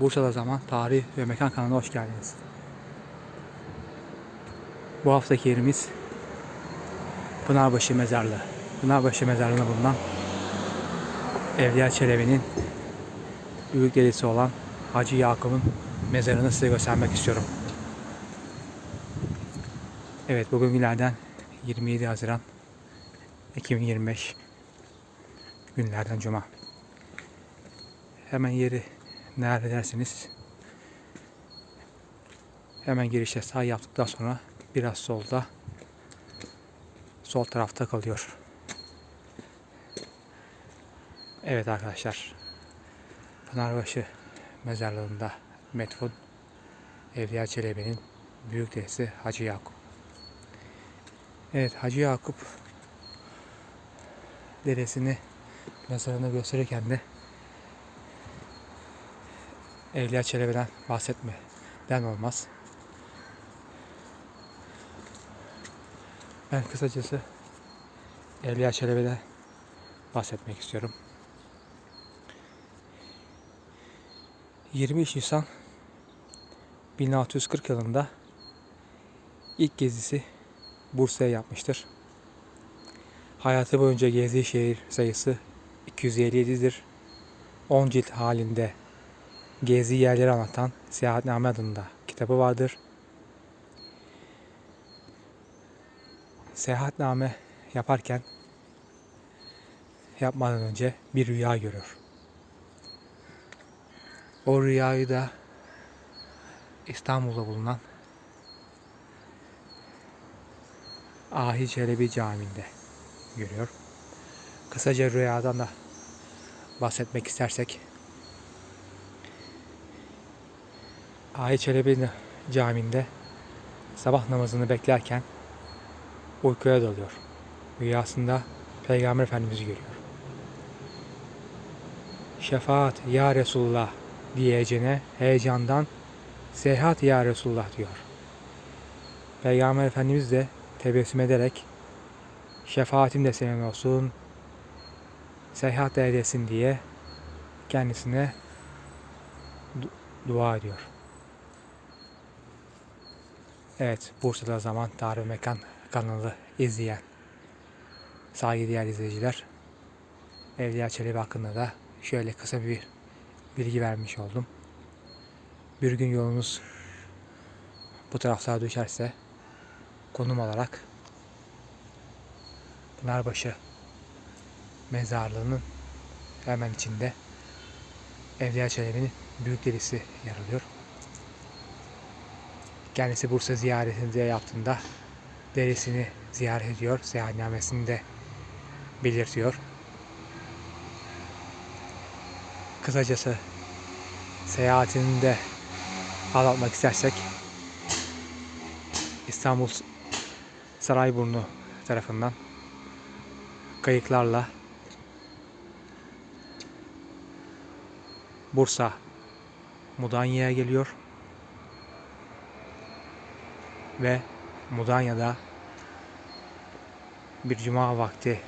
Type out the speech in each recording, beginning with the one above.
Bursa'da Zaman, Tarih ve Mekan kanalına hoş geldiniz. Bu haftaki yerimiz Pınarbaşı Mezarlığı. Pınarbaşı Mezarlığı'nda bulunan Evliya Çelebi'nin büyük dedesi olan Hacı Yakup'un mezarını size göstermek istiyorum. Evet bugün günlerden 27 Haziran 2025 günlerden Cuma. Hemen yeri nerede derseniz hemen girişte sağ yaptıktan sonra biraz solda sol tarafta kalıyor. Evet arkadaşlar Pınarbaşı mezarlığında metfun Evliya Çelebi'nin büyük dedesi Hacı Yakup. Evet Hacı Yakup dedesini mezarını gösterirken de Evliya Çelebi'den bahsetmeden olmaz. Ben kısacası Evliya Çelebi'den bahsetmek istiyorum. 23 Nisan 1640 yılında ilk gezisi Bursa'ya yapmıştır. Hayatı boyunca gezdiği şehir sayısı 257'dir. 10 cilt halinde gezdiği yerleri anlatan Seyahatname adında kitabı vardır. Seyahatname yaparken yapmadan önce bir rüya görür. O rüyayı da İstanbul'da bulunan Ahi Çelebi Camii'nde görüyor. Kısaca rüyadan da bahsetmek istersek Ahi Çelebi Camii'nde sabah namazını beklerken uykuya dalıyor. Rüyasında Peygamber Efendimiz'i görüyor. Şefaat ya Resulullah diyeceğine heyecandan Seyahat ya Resulullah diyor. Peygamber Efendimiz de tebessüm ederek şefaatin de senin olsun, seyahat de edesin diye kendisine du- dua ediyor. Evet, Bursa'da Zaman Tarih ve Mekan kanalı izleyen saygıdeğer izleyiciler Evliya Çelebi hakkında da şöyle kısa bir bilgi vermiş oldum. Bir gün yolunuz bu taraflara düşerse konum olarak Pınarbaşı mezarlığının hemen içinde Evliya Çelebi'nin büyük delisi yer alıyor. Kendisi Bursa ziyaretinde yaptığında derisini ziyaret ediyor. Seyahatnamesini de belirtiyor. Kısacası seyahatini de anlatmak istersek İstanbul Sarayburnu tarafından kayıklarla Bursa Mudanya'ya geliyor ve Mudanya'da bir cuma vakti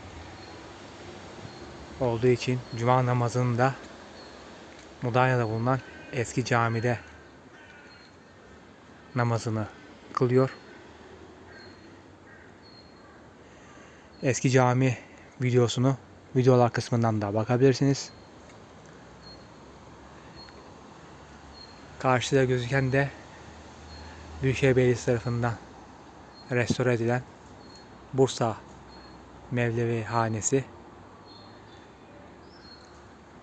olduğu için cuma namazını da Mudanya'da bulunan eski camide namazını kılıyor. Eski cami videosunu videolar kısmından da bakabilirsiniz. Karşıda gözüken de Büyükşehir Belediyesi tarafından restore edilen Bursa Mevlevi Hanesi.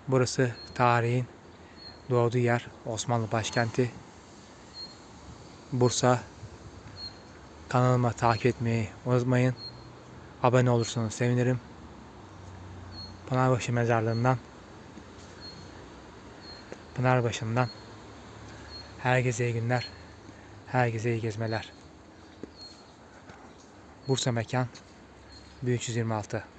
Burası tarihin doğduğu yer Osmanlı başkenti Bursa. Kanalıma takip etmeyi unutmayın. Abone olursanız sevinirim. Pınarbaşı mezarlığından Pınarbaşı'ndan herkese iyi günler. Herkese iyi gezmeler. Bursa Mekan 1326